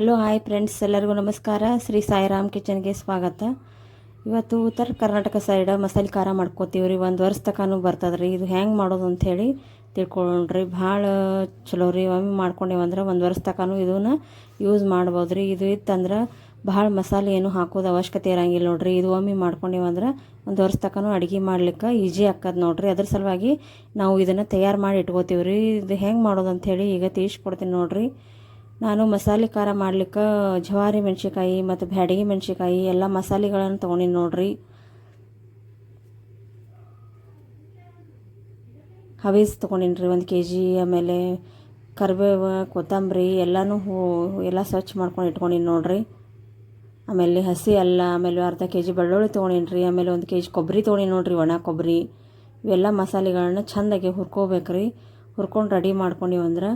Hello hi friends ಎಲ್ಲರಿಗೂ ನಮಸ್ಕಾರ. ಶ್ರೀ ಸಾಯಿರಾಮ್ ಕಿಚನ್ಗೆ ಸ್ವಾಗತ. ಇವತ್ತು ಉತ್ತರ ಕರ್ನಾಟಕ ಸೈಡ್ ಮಸಾಲೆ ಖಾರ ಮಾಡ್ಕೋತೀವಿ ರೀ. ಒಂದು ವರ್ಷ ತಕನು ಬರ್ತದೆ ರೀ ಇದು ಹೆಂಗೆ ಮಾಡೋದು ಅಂಥೇಳಿ ತಿಳ್ಕೊಂಡ್ರಿ ಭಾಳ ಚಲೋ ರೀ. ಒಮ್ಮೆ ಮಾಡ್ಕೊಂಡೇವಂದ್ರೆ ಒಂದು ವರ್ಷ ತಕನು ಇದನ್ನ ಯೂಸ್ ಮಾಡ್ಬೋದು ರೀ. ಇದು ಇತ್ತಂದ್ರೆ ಭಾಳ ಮಸಾಲೆ ಏನು ಹಾಕೋದು ಅವಶ್ಯಕತೆ ಇರಂಗಿಲ್ಲ ನೋಡ್ರಿ. ಇದು ಒಮ್ಮೆ ಮಾಡ್ಕೊಂಡೇವಂದ್ರೆ ಒಂದು ವರ್ಷ ತಕನು ಅಡುಗೆ ಮಾಡ್ಲಿಕ್ಕೆ ಈಜಿ ಆಕ್ಕದ ನೋಡ್ರಿ. ಅದ್ರ ಸಲುವಾಗಿ ನಾವು ಇದನ್ನು ತಯಾರು ಮಾಡಿ ಇಟ್ಕೋತೀವಿ ರೀ. ಇದು ಹೆಂಗೆ ಮಾಡೋದು ಅಂಥೇಳಿ ಈಗ ತಿಳಿಸ್ಕೊಡ್ತೀನಿ ನೋಡ್ರಿ. ನಾನು ಮಸಾಲೆ ಖಾರ ಮಾಡ್ಲಿಕ್ಕೆ ಜವಾರಿ ಮೆಣಸಿಕಾಯಿ ಮತ್ತು ಬ್ಯಾಡಗಿ ಮೆಣಸಿಕಾಯಿ ಎಲ್ಲ ಮಸಾಲೆಗಳನ್ನು ತೊಗೊಂಡಿನಿ ನೋಡ್ರಿ. ಹವೀಸ್ ತೊಗೊಂಡಿನಿ ಒಂದು ಕೆ ಜಿ ಆಮೇಲೆ ಕರಿಬೇವು, ಕೊತ್ತಂಬರಿ ಎಲ್ಲನೂ ಹೂ, ಎಲ್ಲ ಸ್ವಚ್ಛ ಮಾಡ್ಕೊಂಡು ಇಟ್ಕೊಂಡಿನಿ ನೋಡ್ರಿ. ಆಮೇಲೆ ಹಸಿ ಅಲ್ಲ, ಆಮೇಲೆ ಅರ್ಧ ಕೆ ಜಿ ಬೆಳ್ಳುಳ್ಳಿ ತೊಗೊಂಡಿನಿ ಆಮೇಲೆ ಒಂದು ಕೆ ಜಿ ಕೊಬ್ಬರಿ ತೊಗೊಂಡಿನಿ ನೋಡ್ರಿ, ಒಣ ಕೊಬ್ಬರಿ ಇವೆಲ್ಲ ಮಸಾಲೆಗಳನ್ನ ಚೆಂದಾಗಿ ಹುರ್ಕೋಬೇಕು ರೀ ಹುರ್ಕೊಂಡು ರೆಡಿ ಮಾಡ್ಕೊಂಡಿವಂದ್ರೆ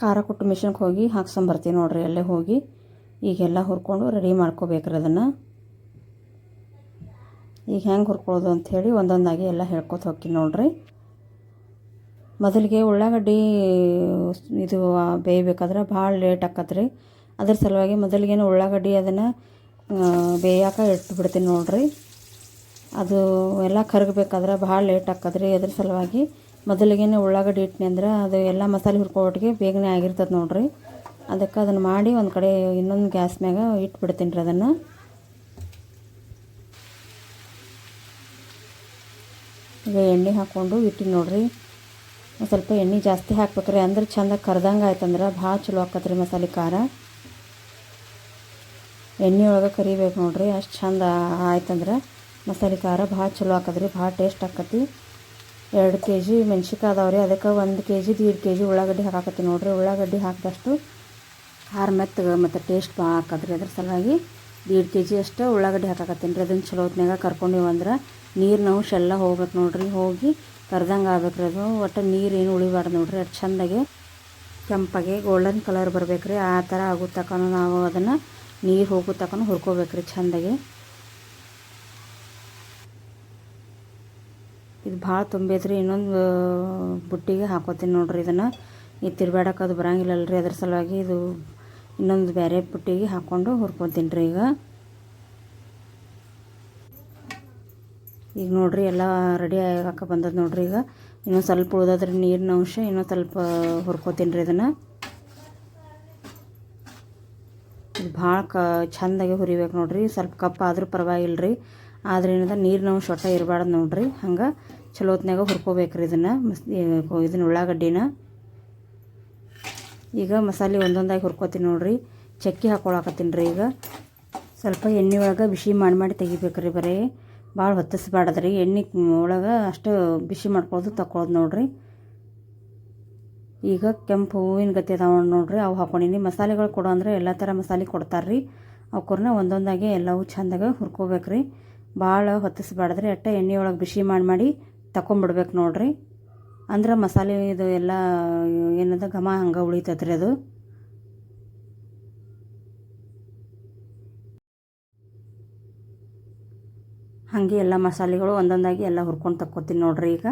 ಖಾರ ಕೊಟ್ಟು ಮಿಷನ್ಗೆ ಹೋಗಿ ಹಾಕ್ಸೊಂಬರ್ತೀವಿ ನೋಡ್ರಿ, ಅಲ್ಲೇ ಹೋಗಿ ಈಗೆಲ್ಲ ಹುರ್ಕೊಂಡು ರೆಡಿ ಮಾಡ್ಕೋಬೇಕ್ರಿ ಅದನ್ನು. ಈಗ ಹೆಂಗೆ ಹುರ್ಕೊಳ್ಳೋದು ಅಂಥೇಳಿ ಒಂದೊಂದಾಗಿ ಎಲ್ಲ ಹೇಳ್ಕೊತ ಹೋಗ್ತೀನಿ ನೋಡ್ರಿ. ಮೊದಲಿಗೆ ಉಳ್ಳಾಗಡ್ಡಿ ಇದು ಬೇಯಬೇಕಾದ್ರೆ ಭಾಳ ಲೇಟ್ ಆಕತ್ರಿ. ಅದ್ರ ಸಲುವಾಗಿ ಮೊದಲಿಗೇನು ಉಳ್ಳಾಗಡ್ಡಿ ಅದನ್ನು ಬೇಯಕ್ಕೆ ಇಟ್ಬಿಡ್ತೀನಿ ನೋಡ್ರಿ. ಅದು ಎಲ್ಲ ಕರಗಬೇಕಾದ್ರೆ ಭಾಳ ಲೇಟ್ ಆಕತ್ರಿ. ಅದ್ರ ಸಲುವಾಗಿ ಮೊದಲಿಗೇನೆ ಉಳ್ಳಾಗಡ್ಡಿ ಇಟ್ನಿ ಅಂದ್ರೆ ಅದು ಎಲ್ಲ ಮಸಾಲೆ ಹುರ್ಕೊಟ್ಟಿಗೆ ಬೇಗನೆ ಆಗಿರ್ತದೆ ನೋಡಿರಿ. ಅದಕ್ಕೆ ಅದನ್ನು ಮಾಡಿ ಒಂದು ಕಡೆ ಇನ್ನೊಂದು ಗ್ಯಾಸ್ ಮ್ಯಾಗ ಇಟ್ಬಿಡ್ತೀನಿ ರೀ ಅದನ್ನು. ಈಗ ಎಣ್ಣೆ ಹಾಕ್ಕೊಂಡು ಇಟ್ಟಿನಿ ನೋಡ್ರಿ. ಒಂದು ಸ್ವಲ್ಪ ಎಣ್ಣೆ ಜಾಸ್ತಿ ಹಾಕ್ಬೇಕ್ರಿ ಅಂದ್ರೆ ಚಂದ ಕರ್ದಂಗೆ ಆಯ್ತಂದ್ರೆ ಭಾಳ ಚಲೋ ಆಕತ್ರಿ ಮಸಾಲೆ ಖಾರ. ಎಣ್ಣೆ ಒಳಗೆ ಕರಿಬೇಕು ನೋಡ್ರಿ, ಅಷ್ಟು ಚಂದ ಆಯ್ತಂದ್ರೆ ಮಸಾಲೆ ಖಾರ ಭಾಳ ಚಲೋ ಹಾಕದ್ರಿ ಭಾಳ ಟೇಸ್ಟ್ ಆಕತಿ. ಎರಡು ಕೆ ಜಿ ಮೆಣ್ಸಿಕಾಯಿ ಅದಾವೆ ರೀ. ಅದಕ್ಕೆ ಒಂದು ಕೆ ಜಿ ದೀಡ್ ಕೆ ಜಿ ಉಳ್ಳಾಗಡ್ಡಿ ಹಾಕಾಕತ್ತೀನಿ ನೋಡಿರಿ. ಉಳ್ಳಾಗಡ್ಡಿ ಹಾಕಿದಷ್ಟು ಖಾರ ಮೆತ್ತಗೆ ಮತ್ತು ಟೇಸ್ಟ್ ಭಾಳ ಹಾಕದ್ರಿ ಅದ್ರ ಸಲುವಾಗಿ ದೀಡ್ ಕೆ ಜಿ ಅಷ್ಟು ಉಳ್ಳಾಗಡ್ಡಿ ಹಾಕಾಕತ್ತೀನಿ ರೀ. ಅದನ್ನು ಚಲೋ ಹೊತ್ನಾಗ ಕರ್ಕೊಂಡಿವಂದ್ರೆ ನೀರು ನಾವು ಶೆಲ್ಲ ಹೋಗ್ಬೇಕು ನೋಡಿರಿ. ಹೋಗಿ ಕರ್ದಂಗೆ ಆಗ್ಬೇಕು ರೀ ಅದು. ಒಟ್ಟು ನೀರು ಏನು ಉಳಿಬಾರ್ದು ನೋಡಿರಿ. ಅಷ್ಟು ಚೆಂದಾಗೆ ಕೆಂಪಾಗಿ ಗೋಲ್ಡನ್ ಕಲರ್ ಬರ್ಬೇಕು ರೀ. ಆ ಥರ ಆಗೋ ತನಕ ನಾವು ಅದನ್ನು ನೀರು ಹೋಗೋ ತನಕ ಹುರ್ಕೋಬೇಕು ರೀ ಚೆಂದಾಗೆ. ಭಾಳ ತುಂಬೈತ್ರಿ, ಇನ್ನೊಂದು ಬುಟ್ಟಿಗೆ ಹಾಕೋತೀನಿ ನೋಡ್ರಿ ಇದನ್ನು. ಈ ತಿರ್ಬೇಡಕ್ಕೆ ಅದು ಬರಂಗಿಲ್ಲಲ್ಲ ರೀ ಅದ್ರ ಸಲುವಾಗಿ ಇದು ಇನ್ನೊಂದು ಬೇರೆ ಬುಟ್ಟಿಗೆ ಹಾಕ್ಕೊಂಡು ಹುರ್ಕೊತೀನಿ ರೀ ಈಗ. ಈಗ ನೋಡ್ರಿ ಎಲ್ಲ ರೆಡಿ ಆಗಕ್ಕೆ ಬಂದದ ನೋಡ್ರಿ ಈಗ. ಇನ್ನೊಂದು ಸ್ವಲ್ಪ ಉಳ್ದದ್ರಿ ನೀರಿನ ಅಂಶ, ಇನ್ನೊಂದು ಸ್ವಲ್ಪ ಹುರ್ಕೋತೀನಿ ರೀ ಇದನ್ನು. ಇದು ಭಾಳ ಕ, ಚಂದಾಗಿ ಹುರಿಬೇಕು ನೋಡ್ರಿ. ಸ್ವಲ್ಪ ಕಪ್ಪಾದರೂ ಪರವಾಗಿಲ್ಲ ರೀ ಆದ್ರೆ ಏನದ ನೀರಿನ ಅಂಶ ಒಟ್ಟ ಇರಬಾರ್ದು ನೋಡ್ರಿ ಹಂಗೆ. ಚಲೋ ಹೊತ್ನಾಗ ಹುರ್ಕೋಬೇಕ್ರಿ ಇದನ್ನು, ಮಸ್ ಇದನ್ನ ಉಳ್ಳಾಗಡ್ಡಿನ. ಈಗ ಮಸಾಲೆ ಒಂದೊಂದಾಗಿ ಹುರ್ಕೋತೀನಿ ನೋಡಿರಿ. ಚಕ್ಕಿ ಹಾಕೊಳಕತ್ತೀನಿ ರೀ ಈಗ. ಸ್ವಲ್ಪ ಎಣ್ಣೆ ಒಳಗೆ ಬಿಸಿ ಮಾಡಿ ಮಾಡಿ ತೆಗಿಬೇಕ್ರಿ ಬರೀ. ಭಾಳ ಹೊತ್ತಿಸ್ಬಾರ್ದ್ರಿ. ಎಣ್ಣೆ ಒಳಗೆ ಅಷ್ಟು ಬಿಸಿ ಮಾಡ್ಕೊಳ್ಳೋದು ತಗೊಳ್ಳೋದು ನೋಡಿರಿ. ಈಗ ಕೆಂಪು ಹೂವಿನ ಗತಿ ಅದಾವ ನೋಡಿರಿ. ಅವು ಹಾಕೊಂಡಿನಿ. ಮಸಾಲೆಗಳು ಕೊಡೋ ಅಂದರೆ ಎಲ್ಲ ಥರ ಮಸಾಲೆ ಕೊಡ್ತಾರ್ರಿ. ಒಂದೊಂದಾಗೆ ಒಂದೊಂದಾಗಿ ಎಲ್ಲವೂ ಚೆಂದಾಗ ಹುರ್ಕೋಬೇಕ್ರಿ. ಭಾಳ ಹೊತ್ತಿಸ್ಬಾರ್ದ್ರಿ. ಅಟ್ಟ ಎಣ್ಣೆ ಒಳಗೆ ಬಿಸಿ ಮಾಡಿ ಮಾಡಿ ತಗೊಂಬಿಡ್ಬೇಕು ನೋಡ್ರಿ. ಅಂದ್ರೆ ಮಸಾಲೆ ಇದು ಎಲ್ಲ ಏನದ ಘಮ ಹಂಗೆ ಉಳಿತೈತೆ ರೀ ಅದು. ಹಾಗೆ ಎಲ್ಲ ಮಸಾಲೆಗಳು ಒಂದೊಂದಾಗಿ ಎಲ್ಲ ಹುರ್ಕೊಂಡು ತಕ್ಕೋತೀನಿ ನೋಡ್ರಿ ಈಗ.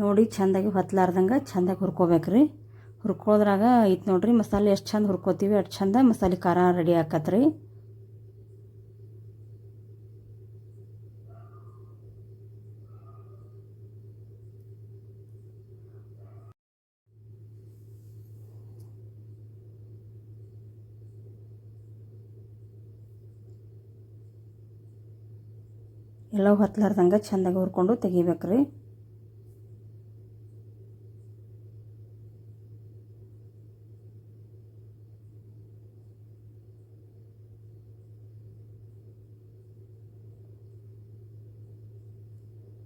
ನೋಡಿ, ಚೆಂದಾಗಿ ಹೊತ್ಲಾರ್ದಂಗೆ ಚೆಂದಾಗಿ ಹುರ್ಕೋಬೇಕ್ರಿ. ಹುರ್ಕೋದ್ರಾಗ ಐತೆ ನೋಡ್ರಿ, ಮಸಾಲೆ ಎಷ್ಟು ಚಂದ ಹುರ್ಕೋತೀವಿ, ಅಷ್ಟು ಚಂದ ಮಸಾಲೆ ಖಾರ ರೆಡಿ ಆಕತ್ರಿ. ಎಲ್ಲ ಹೊತ್ಲಾರ್ದಂಗೆ ಚೆಂದಾಗಿ ಹುರ್ಕೊಂಡು ತೆಗಿಬೇಕ್ರಿ.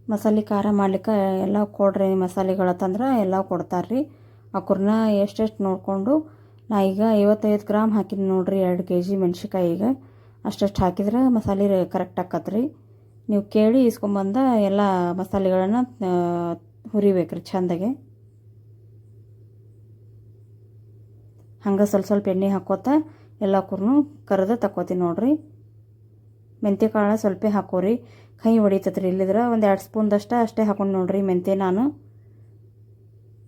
ಮಸಾಲೆ ಖಾರ ಮಾಡ್ಲಿಕ್ಕೆ ಎಲ್ಲ ಕೊಡ್ರಿ ಮಸಾಲೆಗಳು ತಂದ್ರೆ ಎಲ್ಲ ಕೊಡ್ತಾರೆ ರೀ ಅವ್ರನ್ನ ಎಷ್ಟೆಷ್ಟು ನೋಡಿಕೊಂಡು, ನಾ ಈಗ ಐವತ್ತೈದು ಗ್ರಾಮ್ ಹಾಕಿನಿ ನೋಡ್ರಿ ಎರಡು ಕೆ ಜಿ ಮೆಣ್ಸಿಕಾಯಿಗೆ ಅಷ್ಟಷ್ಟು ಹಾಕಿದ್ರೆ ಮಸಾಲೆ ಕರೆಕ್ಟ್ ಆಕತ್ರಿ. ನೀವು ಕೇಳಿ ಇಸ್ಕೊಂಬಂದ ಎಲ್ಲ ಮಸಾಲೆಗಳನ್ನು ಹುರಿಬೇಕ್ರಿ ಚೆಂದಾಗೆ. ಹಂಗೆ ಸ್ವಲ್ಪ ಸ್ವಲ್ಪ ಎಣ್ಣೆ ಹಾಕೋತ ಎಲ್ಲಕ್ಕೂ ಕರೆದು ತಕ್ಕೋತೀನಿ ನೋಡ್ರಿ. ಮೆಂತ್ಯ ಕಾಳು ಸ್ವಲ್ಪ ಹಾಕೋರಿ. ಕೈ ಹೊಡಿತೈತೆ ರೀ ಇಲ್ಲಿದ್ರೆ ಒಂದು ಎರಡು ಸ್ಪೂನ್ದಷ್ಟು ಅಷ್ಟೇ ಹಾಕೊಂಡು ನೋಡ್ರಿ ಮೆಂತ್ಯ ನಾನು.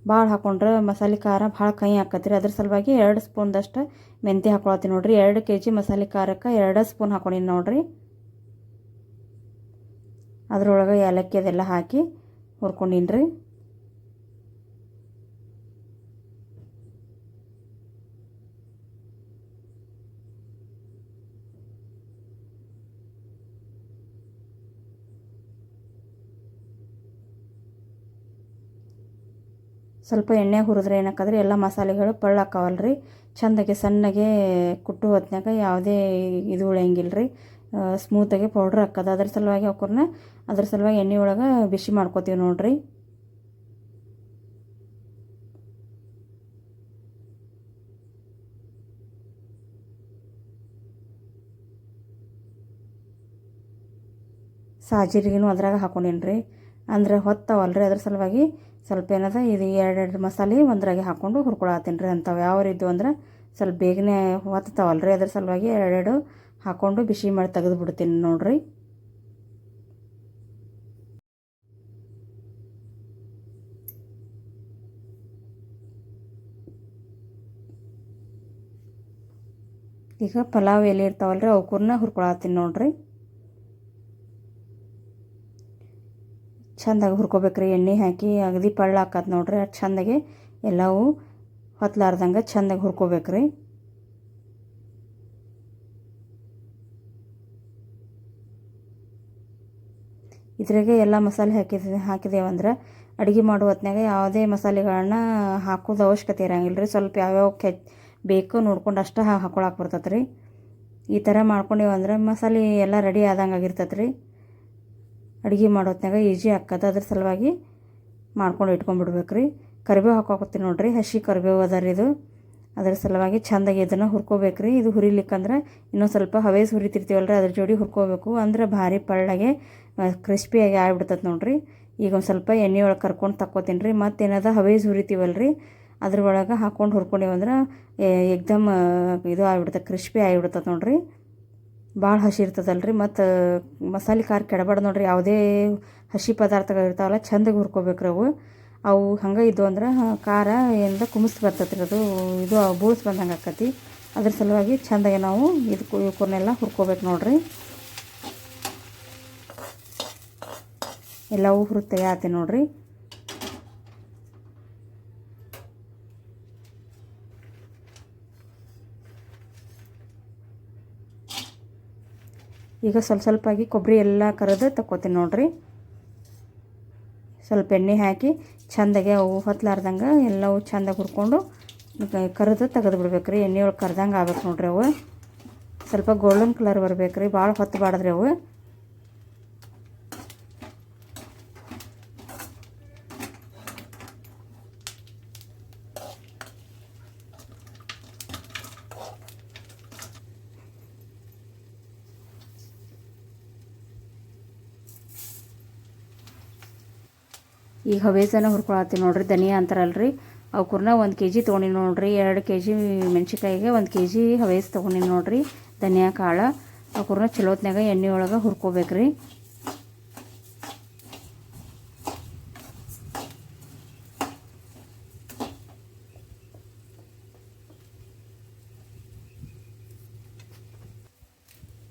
ಭಾಳ ಹಾಕೊಂಡ್ರೆ ಮಸಾಲೆ ಖಾರ ಭಾಳ ಕೈ ಹಾಕತ್ತೆ ರೀ ಅದ್ರ ಸಲುವಾಗಿ ಎರಡು ಸ್ಪೂನ್ದಷ್ಟು ಮೆಂತ್ಯ ಹಾಕೊಳತ್ತೀನಿ ನೋಡ್ರಿ. ಎರಡು ಕೆ ಜಿ ಮಸಾಲೆ ಖಾರಕ್ಕೆ ಎರಡು ಸ್ಪೂನ್ ಹಾಕೊಂಡೀನಿ ನೋಡ್ರಿ. ಅದರೊಳಗೆ ಏಲಕ್ಕಿ ಅದೆಲ್ಲ ಹಾಕಿ ಹುರ್ಕೊಂಡೀನಿ ಸ್ವಲ್ಪ ಎಣ್ಣೆ ಹುರಿದ್ರೆ ಏನಕ್ಕಾದ್ರೆ ಎಲ್ಲ ಮಸಾಲೆಗಳು ಪಳ್ಳಾಕವಲ್ಲ ರೀ ಚಂದಗೆ ಸಣ್ಣಗೆ ಕುಟ್ಟು ಹೊತ್ನಾಗ ಯಾವುದೇ ಇದು ಉಳಿಯಂಗಿಲ್ಲ ರೀ ಸ್ಮೂತಾಗಿ ಪೌಡ್ರ್ ಹಾಕೋದು. ಅದ್ರ ಸಲುವಾಗಿ ಅವಕ್ಕೂರ್ನ ಅದ್ರ ಸಲುವಾಗಿ ಎಣ್ಣೆ ಒಳಗೆ ಬಿಸಿ ಮಾಡ್ಕೋತೀವಿ ನೋಡಿರಿ. ಸಾಜಿರಿಗೂ ಅದ್ರಾಗ ಹಾಕೊಂಡೇನ್ರಿ. ಅಂದ್ರೆ ಹೊತ್ತವಲ್ಲ ರೀ ಅದ್ರ ಸಲುವಾಗಿ ಸ್ವಲ್ಪ ಏನದ, ಇದು ಎರಡೆರಡು ಮಸಾಲೆ ಒಂದ್ರಾಗೆ ಹಾಕ್ಕೊಂಡು ಹುರ್ಕೊಳತ್ತೀನಿ ರೀ ಅಂಥವು ಯಾವ ರೀತಿ ಅಂದ್ರೆ ಸ್ವಲ್ಪ ಬೇಗನೆ ಹೊತ್ತವಲ್ರಿ ಅದ್ರ ಸಲುವಾಗಿ ಎರಡೆರಡು ಹಾಕ್ಕೊಂಡು ಬಿಸಿ ಮಾಡಿ ತೆಗೆದು ಬಿಡ್ತೀನಿ ನೋಡ್ರಿ. ಈಗ ಪಲಾವ್ ಎಲೆ ಇರ್ತಾವಲ್ಲ ರೀ ಅವಕ್ಕೂರ್ನ ಹುರ್ಕೊಳತ್ತೀನಿ ನೋಡ್ರಿ. ಚೆಂದಾಗಿ ಹುರ್ಕೋಬೇಕ್ರಿ. ಎಣ್ಣೆ ಹಾಕಿ ಅಗದಿ ಪಳ್ಳ ಹಾಕತ್ ನೋಡ್ರಿ. ಅದು ಚೆಂದಾಗಿ ಎಲ್ಲವೂ ಹೊತ್ಲಾರ್ದಂಗೆ ಚಂದಾಗಿ ಹುರ್ಕೋಬೇಕ್ರಿ. ಇದ್ರಾಗೆ ಎಲ್ಲ ಮಸಾಲೆ ಹಾಕಿದ ಹಾಕಿದೇವಂದ್ರೆ ಅಡುಗೆ ಮಾಡೋ ಹೊತ್ನಾಗ ಯಾವುದೇ ಮಸಾಲೆಗಳನ್ನ ಹಾಕೋದು ಅವಶ್ಯಕತೆ ಇರೋಂಗಿಲ್ಲ ರೀ ಸ್ವಲ್ಪ ಯಾವ್ಯಾವ ಕೆ, ಬೇಕು ನೋಡ್ಕೊಂಡು ಅಷ್ಟೇ ಹಾಕೊಳಕ್ಕೆ ಬರ್ತೈತೆ ರೀ ಈ ಥರ ಮಾಡ್ಕೊಂಡೇವಂದ್ರೆ ಮಸಾಲೆ ಎಲ್ಲ ರೆಡಿ ಆದಂಗೆ ಆಗಿರ್ತೈತೆ ಅಡುಗೆ ಮಾಡೋತ್ನಾಗ ಈಜಿ ಆಕ್ಕದ ಅದ್ರ ಸಲುವಾಗಿ ಮಾಡ್ಕೊಂಡು ಇಟ್ಕೊಂಡ್ಬಿಡ್ಬೇಕು ರೀ ಕರಿಬೇವು ಹಾಕೋಕತ್ತೀನಿ ನೋಡಿರಿ. ಹಸಿ ಕರಿಬೇವು ಅದ ರೀ ಇದು. ಅದ್ರ ಸಲುವಾಗಿ ಚೆಂದಾಗಿ ಇದನ್ನು ಹುರ್ಕೋಬೇಕು ರೀ ಇದು ಹುರಿಲಿಕ್ಕಂದ್ರೆ ಇನ್ನೊಂದು ಸ್ವಲ್ಪ ಹವೇಸ್ ಹುರಿತಿರ್ತೀವಲ್ಲ ರೀ ಅದ್ರ ಜೋಡಿ ಹುರ್ಕೋಬೇಕು. ಅಂದ್ರೆ ಭಾರಿ ಪಳ್ಳಗೆ ಕ್ರಿಸ್ಪಿಯಾಗಿ ಆಗ್ಬಿಡ್ತದೆ ನೋಡಿರಿ. ಈಗ ಒಂದು ಸ್ವಲ್ಪ ಎಣ್ಣೆ ಒಳಗೆ ಕರ್ಕೊಂಡು ತಕ್ಕೋತೀನಿ ರೀ ಮತ್ತೇನದ ಹವೇಸ್ ಹುರಿತೀವಲ್ಲ ರೀ ಅದ್ರ ಒಳಗೆ ಹಾಕ್ಕೊಂಡು ಹುರ್ಕೊಂಡೇವಂದ್ರೆ ಎಕ್ದಮ್ ಇದು ಆಗಿಬಿಡ್ತದೆ, ಕ್ರಿಸ್ಪಿ ಆಗಿಬಿಡ್ತದೆ ನೋಡ್ರಿ. ಭಾಳ ಹಸಿ ಇರ್ತದಲ್ಲ ರೀ ಮತ್ತು ಮಸಾಲೆ ಖಾರ ಕೆಡಬಾರ್ದು ನೋಡಿರಿ, ಯಾವುದೇ ಹಸಿ ಪದಾರ್ಥಗಳು ಇರ್ತಾವಲ್ಲ, ಚೆಂದಾಗಿ ಹುರ್ಕೋಬೇಕ್ರಿ ಅವು. ಅವು ಹಂಗೆ ಇದ್ದು ಅಂದ್ರೆ ಖಾರ ಏನಿದೆ ಕುಮಿಸ್ ಬರ್ತೈತೆ ರೀ ಅದು ಇದು ಬೂಳ್ಸ್ ಬಂದಂಗೆ ಆಕತಿ. ಅದ್ರ ಸಲುವಾಗಿ ಚೆಂದಾಗಿ ನಾವು ಇದು ಇವಕ್ಕನ್ನೆಲ್ಲ ಹುರ್ಕೋಬೇಕು ನೋಡ್ರಿ. ಎಲ್ಲವೂ ಹುರಿದು ತೆಗಿಯಾತಿ ನೋಡ್ರಿ. ಈಗ ಸ್ವಲ್ಪ ಸ್ವಲ್ಪ ಆಗಿ ಕೊಬ್ಬರಿ ಎಲ್ಲ ಕರೆದು ತಕ್ಕೋತೀನಿ ನೋಡಿರಿ. ಸ್ವಲ್ಪ ಎಣ್ಣೆ ಹಾಕಿ ಚೆಂದಾಗೆ ಅವು ಹೊತ್ತಲಾರ್ದಂಗೆ ಎಲ್ಲವೂ ಚೆಂದಾಗಿ ಹುರ್ಕೊಂಡು ಕರೆದು ತೆಗೆದು ಬಿಡ್ಬೇಕು ರೀ ಎಣ್ಣೆ ಒಳಗೆ ಕರ್ದಂಗೆ ಆಗ್ಬೇಕು ನೋಡ್ರಿ ಅವು. ಸ್ವಲ್ಪ ಗೋಲ್ಡನ್ ಕಲರ್ ಬರ್ಬೇಕು ರೀ ಭಾಳ ಹೊತ್ತಬಾರ್ದ್ರಿ ಅವು. ಈಗ ಹವೇಸನ ಹುರ್ಕೊಳತ್ತೀವಿ ನೋಡ್ರಿ, ಧನಿಯಾ ಅಂತಾರಲ್ರಿ. ಅವ್ರನ್ನ ಒಂದು ಕೆ ಜಿ ತೊಗೊಂಡಿನಿ ನೋಡ್ರಿ. ಎರಡು ಕೆ ಜಿ ಮೆಣ್ಸಿಕಾಯಿಗೆ ಒಂದು ಕೆ ಜಿ ಹವೇಸ್ ತೊಗೊಂಡಿನಿ ನೋಡ್ರಿ, ಧನಿಯಾ ಕಾಳು. ಅವಕ್ಕೂರ್ನ ಚಲೋತ್ನಾಗ ಎಣ್ಣೆ ಒಳಗೆ ಹುರ್ಕೋಬೇಕ್ರಿ.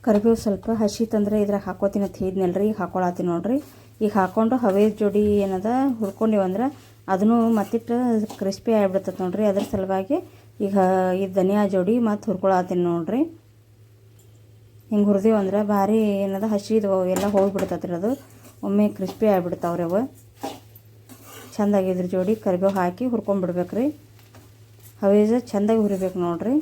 ಕರಿಬೇವು ಸ್ವಲ್ಪ ಹಸಿ ತಂದ್ರೆ ಇದ್ರಾಗ ಹಾಕೋತೀನಿ ಅಂತ ಹೇಳಿದ್ನಲ್ರಿ ಈಗ ಹಾಕೊಳತ್ತೀನಿ ನೋಡ್ರಿ. ಈಗ ಹಾಕ್ಕೊಂಡು ಹವೆ ಜೋಡಿ ಏನದ ಹುರ್ಕೊಂಡಿವಂದ್ರೆ ಅದನ್ನು ಮತ್ತಿಟ್ಟು ಕ್ರಿಸ್ಪಿ ಆಗಿಬಿಡ್ತದೆ ನೋಡ್ರಿ. ಅದ್ರ ಸಲುವಾಗಿ ಈಗ ಈ ಧನಿಯಾ ಜೋಡಿ ಮತ್ತು ಹುರ್ಕೊಳತ್ತೀನಿ ನೋಡ್ರಿ. ಹಿಂಗೆ ಹುರಿದೀವಂದ್ರೆ ಭಾರಿ ಏನದ ಹಸಿದು ಎಲ್ಲ ಹೋಗಿಬಿಡ್ತತ್ರಿ ಅದು. ಒಮ್ಮೆ ಕ್ರಿಸ್ಪಿ ಆಗಿಬಿಡ್ತಾವ್ರಿ ಅವು. ಚೆಂದಾಗಿ ಇದ್ರ ಜೋಡಿ ಕರಿಬೇವು ಹಾಕಿ ಹುರ್ಕೊಂಡ್ಬಿಡ್ಬೇಕು ರೀ ಹವೇಜ ಚೆಂದಾಗಿ ಹುರಿಬೇಕು ನೋಡ್ರಿ.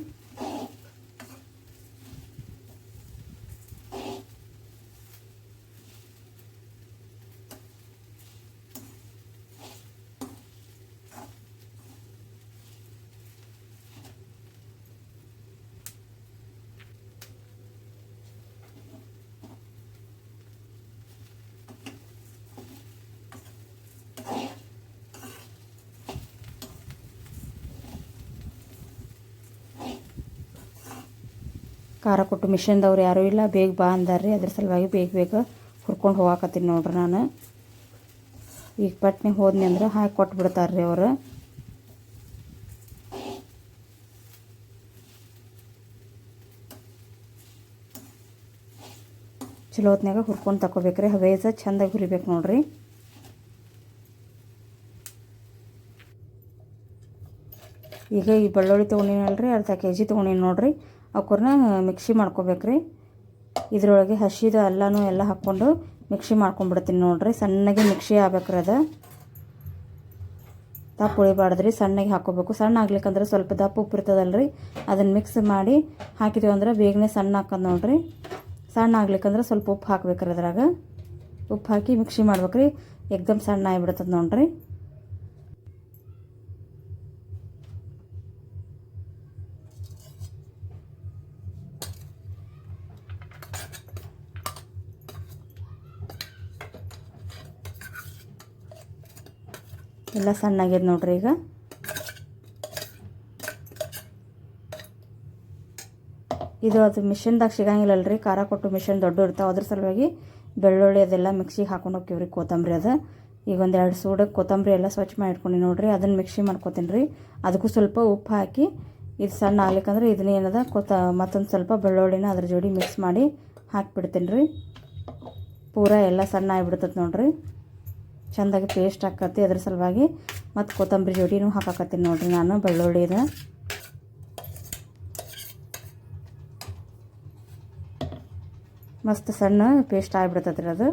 ಖಾರ ಕೊಟ್ಟು ಮಿಷನ್ದವ್ರು ಯಾರೂ ಇಲ್ಲ. ಬೇಗ ಬಾ ಅಂದಾರ್ರಿ. ಅದ್ರ ಸಲುವಾಗಿ ಬೇಗ ಬೇಗ ಹುರ್ಕೊಂಡು ಹೋಗಾಕತ್ತೀನಿ ನೋಡ್ರಿ ನಾನು. ಈಗ ಪಟ್ನೆ ಹೋದ್ನಿ ಅಂದ್ರೆ ಹಾಕಿ ಕೊಟ್ಬಿಡ್ತಾರೆ ರೀ ಅವರು. ಚಲೋ ಹೊತ್ನಾಗ ಹುರ್ಕೊಂಡು ತಗೋಬೇಕ್ರಿ ಹವೇಸ ಚಂದಾಗಿ ಹುರಿಬೇಕು ನೋಡ್ರಿ. ಈಗ ಈ ಬೆಳ್ಳುಳ್ಳಿ ತೊಗೊಂಡಿನಲ್ರಿ. ಅರ್ಧ ಕೆ ಜಿ ತೊಗೊಂಡಿನಿ ನೋಡ್ರಿ. ಅವಕ್ಕೂರ್ನ ಮಿಕ್ಸಿ ಮಾಡ್ಕೋಬೇಕ್ರಿ. ಇದ್ರೊಳಗೆ ಹಸಿದ ಎಲ್ಲನೂ ಎಲ್ಲ ಹಾಕ್ಕೊಂಡು ಮಿಕ್ಸಿ ಮಾಡ್ಕೊಂಡ್ಬಿಡ್ತೀನಿ ನೋಡಿರಿ. ಸಣ್ಣಗೆ ಮಿಕ್ಸಿ ಆಗ್ಬೇಕ್ರಿ ಅದು. ದಪ್ಪ ಉಳಿಬಾರ್ದ್ರಿ ಸಣ್ಣಗೆ ಹಾಕೋಬೇಕು. ಸಣ್ಣ ಆಗ್ಲಿಕ್ಕಂದ್ರೆ ಸ್ವಲ್ಪ ದಪ್ಪ ಉಪ್ಪು ಇರ್ತದಲ್ರಿ. ಅದನ್ನು ಮಿಕ್ಸ್ ಮಾಡಿ ಹಾಕಿದ್ವಿ ಅಂದ್ರೆ ಬೇಗನೆ ಸಣ್ಣ ಹಾಕೋದು ನೋಡಿರಿ. ಸಣ್ಣ ಆಗ್ಲಿಕ್ಕಂದ್ರೆ ಸ್ವಲ್ಪ ಉಪ್ಪು ಹಾಕ್ಬೇಕ್ರಿ ಅದ್ರಾಗ. ಉಪ್ಪು ಹಾಕಿ ಮಿಕ್ಸಿ ಮಾಡ್ಬೇಕ್ರಿ. ಎಕ್ದಮ್ ಸಣ್ಣ ಆಗಿಬಿಡ್ತದೆ ನೋಡ್ರಿ. ಎಲ್ಲ ಸಣ್ಣಾಗ್ಯದ ನೋಡ್ರಿ ಈಗ. ಇದು ಅದು ಮಿಷನ್ದಾಗ ಸಿಗಂಗಿಲ್ಲಲ್ರಿ, ಖಾರ ಕೊಟ್ಟು ಮಿಷನ್ ದೊಡ್ಡ ಇರ್ತಾವೆ. ಅದ್ರ ಸಲುವಾಗಿ ಬೆಳ್ಳುಳ್ಳಿ ಅದೆಲ್ಲ ಮಿಕ್ಸಿಗೆ ಹಾಕೊಂಡು ಹೋಗ್ತೀವಿ ಕೊತ್ತಂಬರಿ ಅದು. ಈಗ ಒಂದು ಎರಡು ಸೂಡ ಕೊತ್ತಂಬರಿ ಎಲ್ಲ ಸ್ವಚ್ಛ ಮಾಡಿ ನೋಡಿರಿ ನೋಡ್ರಿ ಅದನ್ನು ಮಿಕ್ಸಿ ಮಾಡ್ಕೊತೀನಿ ರೀ ಅದಕ್ಕೂ ಸ್ವಲ್ಪ ಉಪ್ಪು ಹಾಕಿ ಇದು ಸಣ್ಣ ಆಗ್ಲಿಕ್ಕಂದ್ರೆ ಇದನ್ನ ಏನದ, ಕೊತ್ತ ಮತ್ತೊಂದು ಸ್ವಲ್ಪ ಬೆಳ್ಳುಳ್ಳಿನ ಅದ್ರ ಜೋಡಿ ಮಿಕ್ಸ್ ಮಾಡಿ ಹಾಕಿಬಿಡ್ತೀನಿ ರೀ ಪೂರ ಎಲ್ಲ ಸಣ್ಣ ಆಗಿಬಿಡ್ತದೆ ನೋಡ್ರಿ. ಚೆಂದಾಗಿ ಪೇಸ್ಟ್ ಹಾಕತ್ತಿ ಅದ್ರ ಸಲುವಾಗಿ ಮತ್ತು ಕೊತ್ತಂಬರಿ ಜೋಡಿನೂ ಹಾಕಾಕತ್ತೀನಿ ನೋಡಿರಿ ನಾನು ಬೆಳ್ಳುಳ್ಳಿದ ಮಸ್ತ್ ಸಣ್ಣ ಪೇಸ್ಟ್ ಆಗಿಬಿಡ್ತದ್ರಿ ಅದು.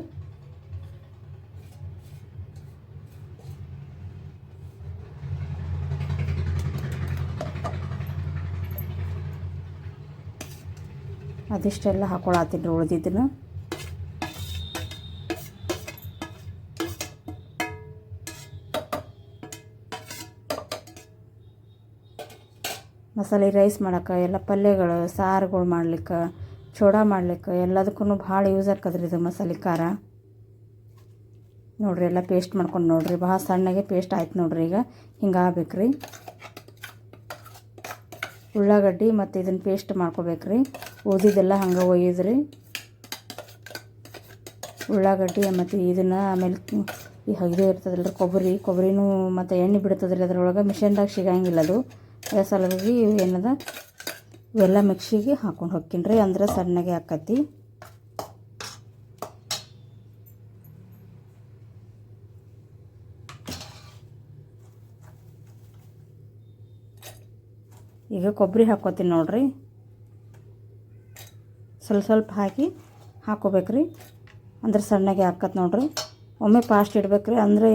ಅದಿಷ್ಟೆಲ್ಲ ಹಾಕೊಳತ್ತೀನಿ ರೀ ಉಳ್ದಿದ್ದನ್ನು. ಮಸಾಲೆ ರೈಸ್ ಮಾಡೋಕೆ ಎಲ್ಲ ಪಲ್ಯಗಳು, ಸಾರುಗಳು ಮಾಡ್ಲಿಕ್ಕೆ, ಚೋಡ ಮಾಡ್ಲಿಕ್ಕೆ ಎಲ್ಲದಕ್ಕೂ ಭಾಳ ಯೂಸ್ ಆಕದ್ರಿ ಇದು ಮಸಾಲೆ ಖಾರ. ನೋಡ್ರಿ ಎಲ್ಲ ಪೇಸ್ಟ್ ಮಾಡ್ಕೊಂಡು ನೋಡಿರಿ, ಭಾಳ ಸಣ್ಣಗೆ ಪೇಸ್ಟ್ ಆಯ್ತು ನೋಡ್ರಿ ಈಗ, ಹಿಂಗೆ ಆಗ್ಬೇಕ್ರಿ. ಉಳ್ಳಾಗಡ್ಡಿ ಮತ್ತು ಇದನ್ನು ಪೇಸ್ಟ್ ಮಾಡ್ಕೋಬೇಕ್ರಿ ಓದಿದ್ದೆಲ್ಲ ಹಂಗೆ ಒಯ್ಯಿದ್ರಿ. ಉಳ್ಳಾಗಡ್ಡಿ ಮತ್ತು ಇದನ್ನು ಆಮೇಲೆ ಈ ಹೈದು ಇರ್ತದಲ್ಲ ರೀ ಕೊಬ್ಬರಿ, ಕೊಬ್ಬರಿನೂ ಮತ್ತು ಎಣ್ಣೆ ಬಿಡ್ತದ್ರಿ ಅದರೊಳಗೆ ಮಿಷನ್ದಾಗ ಸಿಗಂಗಿಲ್ಲ ಅದು. ಸಲುವಾಗಿ ಏನದ? ಇವೆಲ್ಲ ಮಿಕ್ಸಿಗೆ ಹಾಕೊಂಡು ಹೊಕ್ಕಿನ್ರಿ. ರೀ ಅಂದ್ರೆ ಸಣ್ಣಗೆ ಹಾಕತಿ ಈಗ ಕೊಬ್ಬರಿ ಹಾಕೋತೀನಿ ನೋಡ್ರಿ. ಸ್ವಲ್ಪ ಸ್ವಲ್ಪ ಹಾಕಿ ಹಾಕೋಬೇಕ್ರಿ. ಅಂದ್ರೆ ಸಣ್ಣಗೆ ಹಾಕತ್ ನೋಡ್ರಿ. ಒಮ್ಮೆ ಫಾಸ್ಟ್ ರೀ ಅಂದರೆ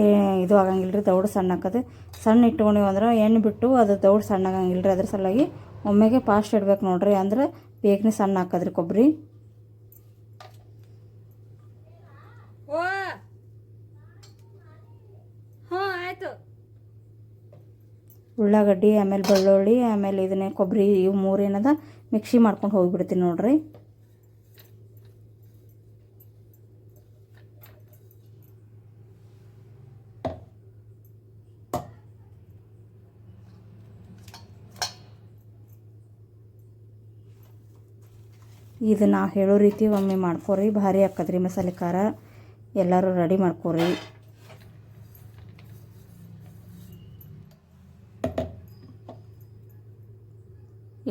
ಇದು ಆಗಂಗಿಲ್ಲ ರೀ ದೌಡು ಸಣ್ಣ ಹಾಕೋದು ಸಣ್ಣ ಇಟ್ಕೊಂಡಿವಿ ಅಂದ್ರೆ ಎಣ್ಣೆ ಬಿಟ್ಟು ಅದು ದೌಡು ಸಣ್ಣ ಆಗಂಗಿಲ್ಲ ರೀ ಅದ್ರ ಸಲುವಾಗಿ ಒಮ್ಮೆಗೆ ಪಾಸ್ಟ್ ಇಡ್ಬೇಕು ನೋಡ್ರಿ ಅಂದ್ರೆ ಬೇಗನೆ ಸಣ್ಣ ಹಾಕೋದ್ರಿ ಕೊಬ್ಬರಿ ಉಳ್ಳಾಗಡ್ಡಿ ಆಮೇಲೆ ಬೆಳ್ಳುಳ್ಳಿ ಆಮೇಲೆ ಇದನ್ನೇ ಕೊಬ್ಬರಿ ಇವು ಮೂರೇನದ ಮಿಕ್ಸಿ ಮಾಡ್ಕೊಂಡು ಹೋಗಿಬಿಡ್ತೀನಿ ನೋಡ್ರಿ. ಇದು ನಾ ಹೇಳೋ ರೀತಿ ಒಮ್ಮೆ ಮಾಡ್ಕೊರಿ. ಭಾರಿ ಆಕ್ಕದ್ರಿ ಮಸಾಲೆ ಖಾರ ಎಲ್ಲರೂ ರೆಡಿ ಮಾಡ್ಕೊರಿ.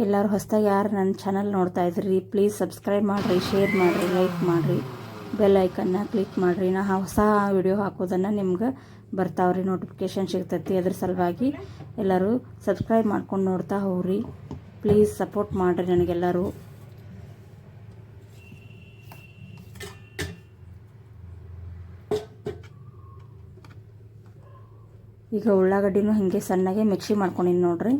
ಎಲ್ಲರೂ ಹೊಸ್ದಾಗಿ ಯಾರು ನನ್ನ ಚಾನಲ್ ನೋಡ್ತಾ ಇದ್ರಿ ಪ್ಲೀಸ್ ಸಬ್ಸ್ಕ್ರೈಬ್ ಮಾಡಿರಿ ಶೇರ್ ಮಾಡಿರಿ ಲೈಕ್ ಮಾಡಿರಿ ಬೆಲ್ ಐಕನ್ನ ಕ್ಲಿಕ್ ಮಾಡಿರಿ. ನಾ ಹೊಸ ವಿಡಿಯೋ ಹಾಕೋದನ್ನು ನಿಮ್ಗೆ ಬರ್ತಾವ್ರಿ ನೋಟಿಫಿಕೇಶನ್ ಸಿಗ್ತೈತಿ ಅದ್ರ ಸಲುವಾಗಿ. ಎಲ್ಲರೂ ಸಬ್ಸ್ಕ್ರೈಬ್ ಮಾಡ್ಕೊಂಡು ನೋಡ್ತಾ ಹೋಗ್ರಿ. ಪ್ಲೀಸ್ ಸಪೋರ್ಟ್ ಮಾಡಿರಿ ನನಗೆಲ್ಲರೂ. ಈಗ ಉಳ್ಳಾಗಡ್ಡಿನೂ ಹಿಂಗೆ ಸಣ್ಣಗೆ ಮಿಕ್ಸಿ ಮಾಡ್ಕೊಂಡಿನಿ ನೋಡ್ರಿ.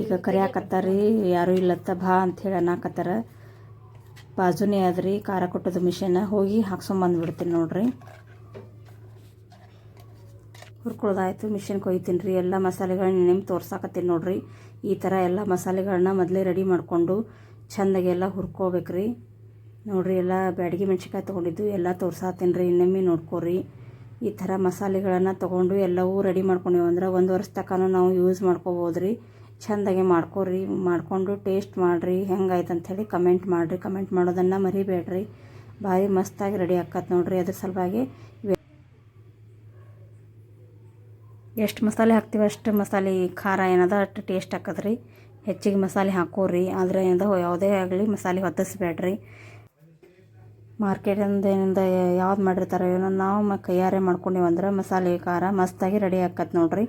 ಈಗ ಕರಿಯಾಕತ್ತಾರಿ, ಯಾರೂ ಇಲ್ಲತ್ತ ಬಾ ಅಂಥೇಳಿ ಅನ್ನಾಕತ್ತಾರ. ಬಾಜುನೇ ಅದ್ರಿ ಖಾರ ಕೊಟ್ಟದ ಮಿಷನ್ ಹೋಗಿ ಹಾಕ್ಸೊಂಬಂದ್ಬಿಡ್ತೀನಿ ನೋಡ್ರಿ. ಹುರ್ಕೊಳ್ಳೋದಾಯ್ತು ಮಿಷನ್ ಕೊಯ್ತೀನಿ ರೀ. ಎಲ್ಲ ಮಸಾಲೆಗಳನ್ನ ನಿಮ್ಗೆ ತೋರ್ಸಾಕತ್ತೀನಿ ನೋಡ್ರಿ. ಈ ಥರ ಎಲ್ಲ ಮಸಾಲೆಗಳನ್ನ ಮೊದಲೇ ರೆಡಿ ಮಾಡಿಕೊಂಡು ಚೆಂದಾಗೆಲ್ಲ ಹುರ್ಕೋಬೇಕ್ರಿ. ನೋಡ್ರಿ, ಎಲ್ಲ ಬ್ಯಾಡಗಿ ಮೆಣ್ಸಿನ್ಕಾಯಿ ತೊಗೊಂಡಿದ್ದು ಎಲ್ಲ ತೋರ್ಸಾತೀನಿ ರೀ. ಇನ್ನೊಮ್ಮೆ ನೋಡ್ಕೋರಿ. ಈ ಥರ ಮಸಾಲೆಗಳನ್ನು ತೊಗೊಂಡು ಎಲ್ಲವೂ ರೆಡಿ ಮಾಡ್ಕೊಂಡೀವಿ ಅಂದ್ರೆ ಒಂದು ವರ್ಷ ತನಕ ನಾವು ಯೂಸ್ ಮಾಡ್ಕೋಬೋದು ರೀ ಚೆಂದಾಗೆ ಮಾಡ್ಕೊರಿ, ಮಾಡಿಕೊಂಡು ಟೇಸ್ಟ್ ಮಾಡಿರಿ, ಹೆಂಗಾಯ್ತು ಅಂಥೇಳಿ ಕಮೆಂಟ್ ಮಾಡಿರಿ. ಕಮೆಂಟ್ ಮಾಡೋದನ್ನು ಮರಿಬೇಡ್ರಿ. ಭಾರಿ ಮಸ್ತಾಗಿ ರೆಡಿ ಆಕತ್ ನೋಡ್ರಿ ಅದ್ರ ಸಲುವಾಗಿ. ಎಷ್ಟು ಮಸಾಲೆ ಹಾಕ್ತೀವಿ ಅಷ್ಟು ಮಸಾಲೆ ಖಾರ ಏನದ ಅಷ್ಟು ಟೇಸ್ಟ್ ಹಾಕದ್ರಿ ಹೆಚ್ಚಿಗೆ ಮಸಾಲೆ ಹಾಕೋರಿ. ಆದರೆ ಏನದ ಯಾವುದೇ ಆಗಲಿ ಮಸಾಲೆ ಹೊತ್ತಿಸ್ಬೇಡ್ರಿ. ಮಾರ್ಕೆಟಿಂದ ಏನಿಂದ ಯಾವ್ದು ಮಾಡಿರ್ತಾರೆ ಏನೋ ನಾವು ಕೈಯಾರೆ ಮಾಡ್ಕೊಂಡೀವಿ ಅಂದ್ರೆ ಮಸಾಲೆ ಖಾರ ಮಸ್ತಾಗಿ ರೆಡಿ ಆಕತ್ ನೋಡ್ರಿ.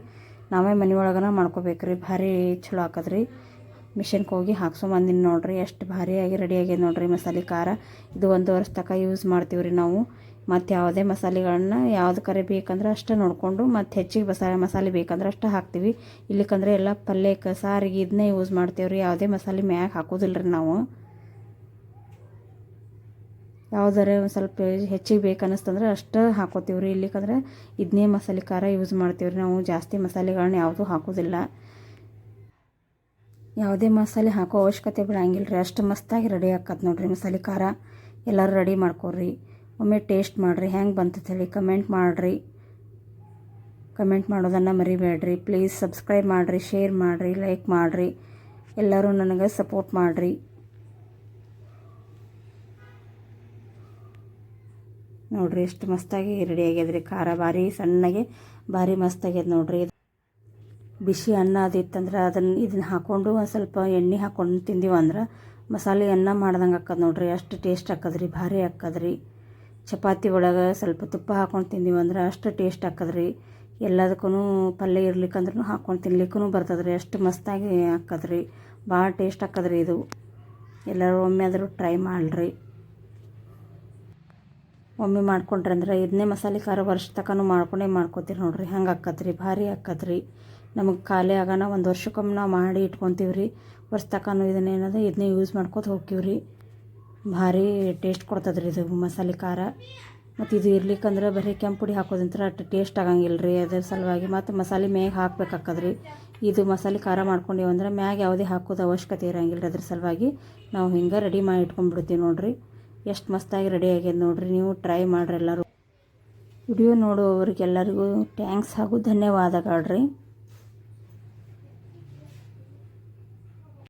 ನಾವೇ ಮನೆ ಒಳಗನ ಮಾಡ್ಕೋಬೇಕ್ರಿ. ಭಾರಿ ಚಲೋ ಹಾಕದ್ರಿ ಮಿಷಿನ್ಗೆ ಹೋಗಿ ಹಾಕ್ಸೊಂಬಂದಿನಿ ನೋಡ್ರಿ. ಎಷ್ಟು ಭಾರಿಯಾಗಿ ರೆಡಿ ಆಗ್ಯದ ನೋಡ್ರಿ ಮಸಾಲೆ ಖಾರ. ಇದು ಒಂದು ವರ್ಷ ತನಕ ಯೂಸ್ ಮಾಡ್ತೀವಿ ರೀ ನಾವು. ಮತ್ತು ಯಾವುದೇ ಮಸಾಲೆಗಳನ್ನ ಯಾವ್ದು ಕರೆ ಬೇಕಂದ್ರೆ ಅಷ್ಟೇ ನೋಡಿಕೊಂಡು ಮತ್ತು ಹೆಚ್ಚಿಗೆ ಮಸಾ ಮಸಾಲೆ ಬೇಕಂದ್ರೆ ಅಷ್ಟೇ ಹಾಕ್ತೀವಿ. ಇಲ್ಲಿಕಂದ್ರೆ ಎಲ್ಲ ಪಲ್ಯಕ್ಕೆ ಸಾರಿಗೆ ಇದನ್ನೇ ಯೂಸ್ ಮಾಡ್ತೀವಿ ರೀ ಯಾವುದೇ ಮಸಾಲೆ ಮ್ಯಾಗ ಹಾಕೋದಿಲ್ಲ ರೀ ನಾವು. ಯಾವ್ದಾರೆ ಒಂದು ಸ್ವಲ್ಪ ಹೆಚ್ಚಿಗೆ ಬೇಕು ಅನ್ನಿಸ್ತಂದ್ರೆ ಅಷ್ಟು ಹಾಕೋತೀವಿ ರೀ ಇಲ್ಲಿಕಂದ್ರೆ ಇದನ್ನೇ ಮಸಾಲೆ ಖಾರ ಯೂಸ್ ಮಾಡ್ತೀವಿ ರೀ ನಾವು. ಜಾಸ್ತಿ ಮಸಾಲೆಗಳನ್ನ ಯಾವುದೂ ಹಾಕೋದಿಲ್ಲ. ಯಾವುದೇ ಮಸಾಲೆ ಹಾಕೋ ಅವಶ್ಯಕತೆ ಬಿಡಂಗಿಲ್ಲ ರೀ ಅಷ್ಟು ಮಸ್ತಾಗಿ ರೆಡಿ ಆಕತ್ ನೋಡ್ರಿ ಮಸಾಲೆ ಖಾರ. ಎಲ್ಲರೂ ರೆಡಿ ಮಾಡ್ಕೊರಿ. ಒಮ್ಮೆ ಟೇಸ್ಟ್ ಮಾಡಿರಿ. ಹೆಂಗೆ ಬಂತಂತ ಹೇಳಿ ಕಮೆಂಟ್ ಮಾಡಿರಿ. ಕಮೆಂಟ್ ಮಾಡೋದನ್ನು ಮರಿಬೇಡ್ರಿ. ಪ್ಲೀಸ್ ಸಬ್ಸ್ಕ್ರೈಬ್ ಮಾಡಿರಿ ಶೇರ್ ಮಾಡಿರಿ ಲೈಕ್ ಮಾಡಿರಿ. ಎಲ್ಲರೂ ನನಗೆ ಸಪೋರ್ಟ್ ಮಾಡಿರಿ. ನೋಡ್ರಿ, ಎಷ್ಟು ಮಸ್ತಾಗಿ ರೆಡಿ ಆಗ್ಯದ್ರಿ ಖಾರ ಭಾರಿ, ಸಣ್ಣಗೆ ಭಾರಿ ಮಸ್ತಾಗ್ಯದ ನೋಡ್ರಿ. ಬಿಸಿ ಅನ್ನ ಅದಿತ್ತಂದ್ರೆ ಅದನ್ನ ಇದನ್ನ ಹಾಕ್ಕೊಂಡು ಒಂದು ಸ್ವಲ್ಪ ಎಣ್ಣೆ ಹಾಕ್ಕೊಂಡು ತಿಂದೀವಿ ಅಂದ್ರೆ ಮಸಾಲೆ ಅನ್ನ ಮಾಡ್ದಂಗೆ ಆಕ್ಕದ ನೋಡ್ರಿ. ಅಷ್ಟು ಟೇಸ್ಟ್ ಹಾಕದ್ರಿ ಭಾರಿ ಹಾಕದ್ರಿ ಚಪಾತಿ ಒಳಗೆ ಸ್ವಲ್ಪ ತುಪ್ಪ ಹಾಕ್ಕೊಂಡು ತಿಂದೀವಿ ಅಂದ್ರೆ ಅಷ್ಟು ಟೇಸ್ಟ್ ಹಾಕದ್ರಿ ಎಲ್ಲದಕ್ಕೂ ಪಲ್ಯ ಇರ್ಲಿಕ್ಕಂದ್ರೂ ಹಾಕ್ಕೊಂಡು ತಿನ್ಲಿಕ್ಕೂ ಬರ್ತದ್ರಿ. ಅಷ್ಟು ಮಸ್ತಾಗಿ ಹಾಕದ್ರಿ ಭಾಳ ಟೇಸ್ಟ್ ಹಾಕದ್ರಿ ಇದು. ಎಲ್ಲರೂ ಒಮ್ಮೆ ಆದರೂ ಟ್ರೈ ಮಾಡಿರಿ. ಒಮ್ಮೆ ಮಾಡ್ಕೊಂಡ್ರಿ ಅಂದ್ರೆ ಇದನ್ನೇ ಮಸಾಲೆ ಖಾರ ವರ್ಷ ತನಕನೂ ಮಾಡ್ಕೊಂಡೇ ಮಾಡ್ಕೋತೀರಿ ನೋಡಿರಿ. ಹಂಗೆ ಆಕ್ಕತ್ರಿ ಭಾರಿ ಆಕ್ಕತ್ರಿ ನಮಗೆ ಖಾಲಿ ಆಗೋಣ, ಒಂದು ವರ್ಷಕ್ಕೊಮ್ಮೆ ನಾವು ಮಾಡಿ ಇಟ್ಕೊತೀವಿ ರೀ ವರ್ಷ ತಕನೂ ಇದನ್ನೇನದ ಇದನ್ನೇ ಯೂಸ್ ಮಾಡ್ಕೊತ ಹೋಗ್ತೀವಿ ಭಾರಿ ಟೇಸ್ಟ್ ಕೊಡ್ತದ್ರಿ ಇದು ಮಸಾಲೆ ಖಾರ. ಮತ್ತು ಇದು ಇರ್ಲಿಕ್ಕಂದ್ರೆ ಬರೀ ಕೆಂಪು ಪುಡಿ ಹಾಕೋದಂತ್ರ ಅಷ್ಟು ಟೇಸ್ಟ್ ಆಗಂಗಿಲ್ಲ ರೀ ಅದ್ರ ಸಲುವಾಗಿ ಮತ್ತು ಮಸಾಲೆ ಮ್ಯಾಗ ಹಾಕ್ಬೇಕಾಕದ್ರಿ. ಇದು ಮಸಾಲೆ ಖಾರ ಮಾಡ್ಕೊಂಡೀವಿ ಅಂದ್ರೆ ಮ್ಯಾಗ ಯಾವುದೇ ಹಾಕೋದು ಅವಶ್ಯಕತೆ ಇರಂಗಿಲ್ಲ ರೀ ಅದ್ರ ಸಲುವಾಗಿ ನಾವು ಹಿಂಗೆ ರೆಡಿ ಮಾಡಿ ಇಟ್ಕೊಂಡ್ಬಿಡ್ತೀವಿ ನೋಡ್ರಿ. ಎಷ್ಟು ಮಸ್ತಾಗಿ ರೆಡಿ ಆಗ್ಯದ ನೋಡ್ರಿ. ನೀವು ಟ್ರೈ ಮಾಡ್ರಿ ಎಲ್ಲರೂ. ವಿಡಿಯೋ ನೋಡುವವರಿಗೆಲ್ಲರಿಗೂ ಥ್ಯಾಂಕ್ಸ್ ಹಾಗೂ ಧನ್ಯವಾದಗಳು ರೀ.